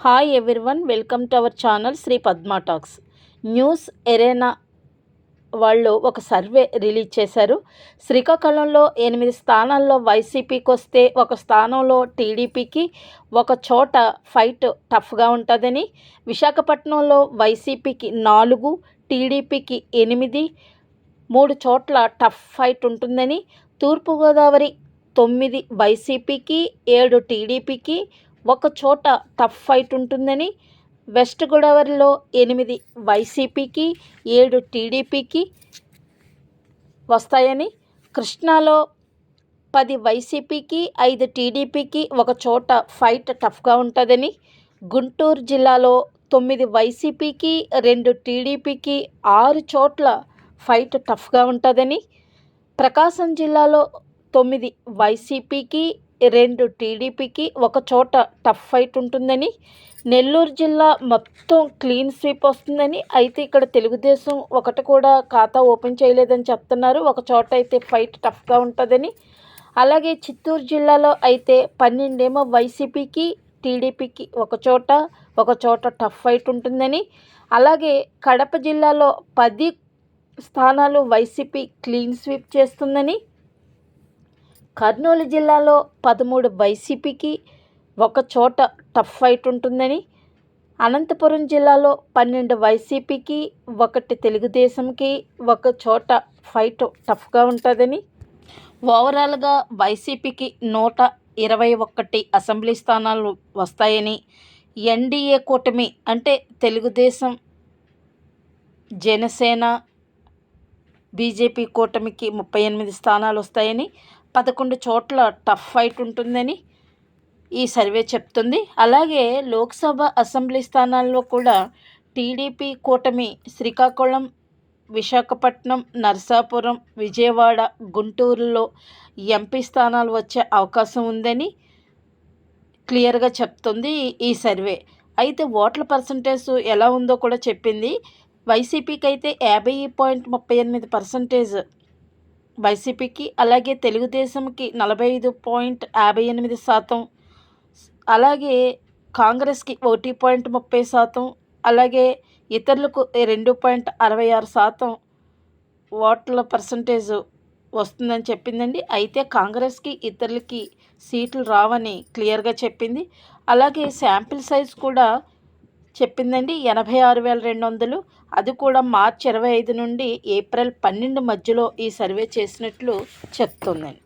Hi everyone welcome to our channel Sri Padma talks news arena వాళ్ళు ఒక survey release చేశారు. శ్రీకాకుళంలో ఎనిమిది స్థానాల్లో వైసీపీకి వస్తే ఒక స్థానంలో టీడీపీకి ఒక చోట ఫైట్ టఫ్గా ఉంటుందని విశాఖపట్నంలో వైసీపీకి నాలుగు టీడీపీకి ఎనిమిది మూడు చోట్ల టఫ్ ఫైట్ ఉంటుందని తూర్పుగోదావరి తొమ్మిది వైసీపీకి ఏడు టీడీపీకి ఒక చోట టఫ్ ఫైట్ ఉంటుందని వెస్ట్ గోదావరిలో ఎనిమిది వైసీపీకి ఏడు టీడీపీకి వస్తాయని కృష్ణాలో పది వైసీపీకి ఐదు టీడీపీకి ఒక చోట ఫైట్ టఫ్గా ఉంటుందని గుంటూరు జిల్లాలో తొమ్మిది వైసీపీకి రెండు టీడీపీకి ఆరు చోట్ల ఫైట్ టఫ్గా ఉంటుందని ప్రకాశం జిల్లాలో తొమ్మిది వైసీపీకి రెండు టీడీపీకి ఒక చోట టఫ్ ఫైట్ ఉంటుందని నెల్లూరు జిల్లా మొత్తం క్లీన్ స్వీప్ వస్తుందని అయితే ఇక్కడ తెలుగుదేశం ఒకటి కూడా ఖాతా ఓపెన్ చేయలేదని చెప్తున్నారు. ఒక చోట అయితే ఫైట్ టఫ్గా ఉంటుందని. అలాగే చిత్తూరు జిల్లాలో అయితే పన్నెండేమో వైసీపీకి టీడీపీకి ఒక చోట ఒక చోట టఫ్ ఫైట్ ఉంటుందని. అలాగే కడప జిల్లాలో పది స్థానాలు వైసీపీ క్లీన్ స్వీప్ చేస్తుందని. కర్నూలు జిల్లాలో పదమూడు వైసీపీకి ఒక చోట టఫ్ ఫైట్ ఉంటుందని అనంతపురం జిల్లాలో పన్నెండు వైసీపీకి ఒకటి తెలుగుదేశంకి ఒక చోట ఫైట్ టఫ్గా ఉంటుందని. ఓవరాల్గా వైసీపీకి నూట ఇరవై ఒకటి అసెంబ్లీ స్థానాలు వస్తాయని ఎన్డీఏ కూటమి అంటే తెలుగుదేశం జనసేన బీజేపీ కూటమికి ముప్పై ఎనిమిది స్థానాలు వస్తాయని పదకొండు చోట్ల టఫ్ ఫైట్ ఉంటుందని ఈ సర్వే చెప్తుంది. అలాగే లోక్సభ అసెంబ్లీ స్థానాల్లో కూడా టీడీపీ కూటమి శ్రీకాకుళం విశాఖపట్నం నర్సాపురం విజయవాడ గుంటూరులో ఎంపీ స్థానాలు వచ్చే అవకాశం ఉందని క్లియర్గా చెప్తుంది ఈ సర్వే. అయితే ఓట్ల పర్సంటేజ్ ఎలా ఉందో కూడా చెప్పింది. వైసీపీకి అయితే యాభై పాయింట్ ముప్పై ఎనిమిది పర్సంటేజ్ వైసీపీకి అలాగే తెలుగుదేశంకి నలభై ఐదు పాయింట్ యాభై ఎనిమిది శాతం అలాగే కాంగ్రెస్కి ఒకటి పాయింట్ ముప్పై శాతం అలాగే ఇతరులకు రెండు పాయింట్ అరవై ఆరు శాతం ఓట్ల పర్సంటేజ్ వస్తుందని చెప్పిందండి. అయితే కాంగ్రెస్కి ఇతరులకి సీట్లు రావని క్లియర్గా చెప్పింది. అలాగే శాంపిల్ సైజ్ కూడా చెప్పిందండి ఎనభై ఆరు వేల రెండు వందలు. అది కూడా మార్చి ఇరవై ఐదు నుండి ఏప్రిల్ పన్నెండు మధ్యలో ఈ సర్వే చేసినట్లు చెప్తుందండి.